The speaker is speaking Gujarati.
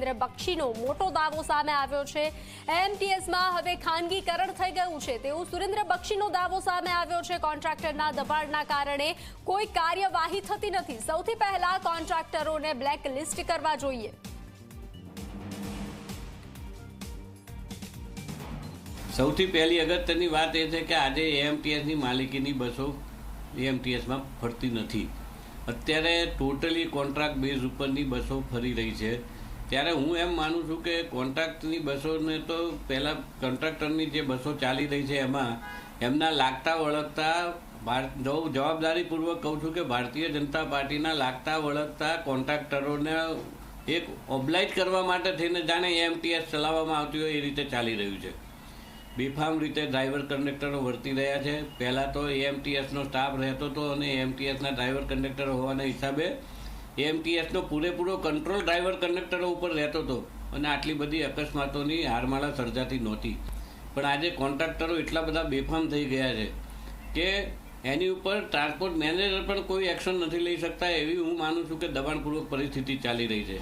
સુરેન્દ્ર બક્ષીનો મોટો દાવો સામે આવ્યો છે. એમટીએસમાં હવે ખાનગીકરણ થઈ ગયું છે. તેવું સુરેન્દ્ર બક્ષીનો દાવો સામે આવ્યો છે. કોન્ટ્રાક્ટરના દબાણના કારણે કોઈ કાર્યવાહી થતી નથી. સૌથી પહેલા કોન્ટ્રાક્ટરોને બ્લેક લિસ્ટ કરવા જોઈએ. સૌથી પહેલી અગત્યની વાત એ છે કે આજે એએમટીએસની માલિકીની બસો એએમટીએસમાં ફરતી નથી. અત્યારે ટોટલી કોન્ટ્રાક્ટ બેઝ ઉપરની બસો ફરી રહી છે. ત્યારે હું એમ માનું છું કે કોન્ટ્રાક્ટની બસોને તો પહેલાં કોન્ટ્રાક્ટરની જે બસો ચાલી રહી છે એમાં, એમના લાગતા વળગતા ભારત જવ- જવાબદારીપૂર્વક કહું છું કે ભારતીય જનતા પાર્ટીના લાગતા વળગતા કોન્ટ્રાક્ટરોને એક ઓબ્લાઇટ કરવા માટે થઈને જાણે એમટીએસ ચલાવવામાં આવતી હોય એ રીતે ચાલી રહ્યું છે. બેફામ રીતે ડ્રાઈવર કંડક્ટરો વર્તી રહ્યા છે. પહેલાં તો એમટીએસનો સ્ટાફ રહેતો હતો અને એમટીએસના ડ્રાઈવર કંડક્ટર હોવાના હિસાબે એએમટીએસનો પૂરેપૂરો કંટ્રોલ ડ્રાઈવર કંડક્ટરો ઉપર રહેતો હતો અને આટલી બધી અકસ્માતોની હારમાળા સર્જાતી નહોતી. પણ આજે કોન્ટ્રાક્ટરો એટલા બધા બેફામ થઈ ગયા છે કે એની ઉપર ટ્રાન્સપોર્ટ મેનેજર પણ કોઈ એક્શન નથી લઈ શકતા એવી હું માનું છું કે દબાણપૂર્વક પરિસ્થિતિ ચાલી રહી છે.